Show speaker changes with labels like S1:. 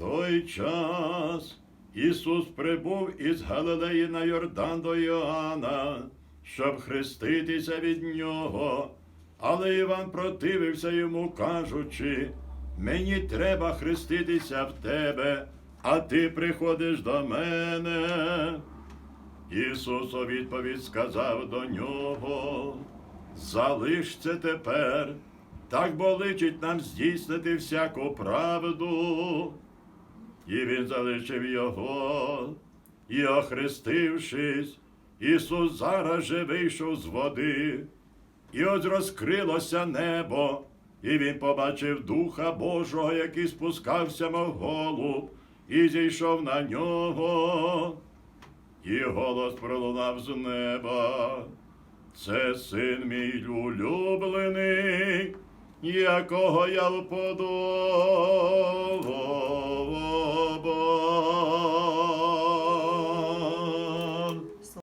S1: той час Ісус прибув із Галилеї на Йордан до Йоанна, щоб хреститися від нього. Але Іван противився йому, кажучи, мені треба хреститися в тебе, а ти приходиш до мене. Ісус у відповідь сказав до нього, залиш це тепер, так бо личить нам здійснити всяку правду. І він залишив його, і, охрестившись, Ісус зараз же вийшов з води, і ось розкрилося небо, і він побачив Духа Божого, який спускався, мов голуб, і зійшов на нього. І голос пролунав з неба. Це син мій улюблений, якого я вподобав.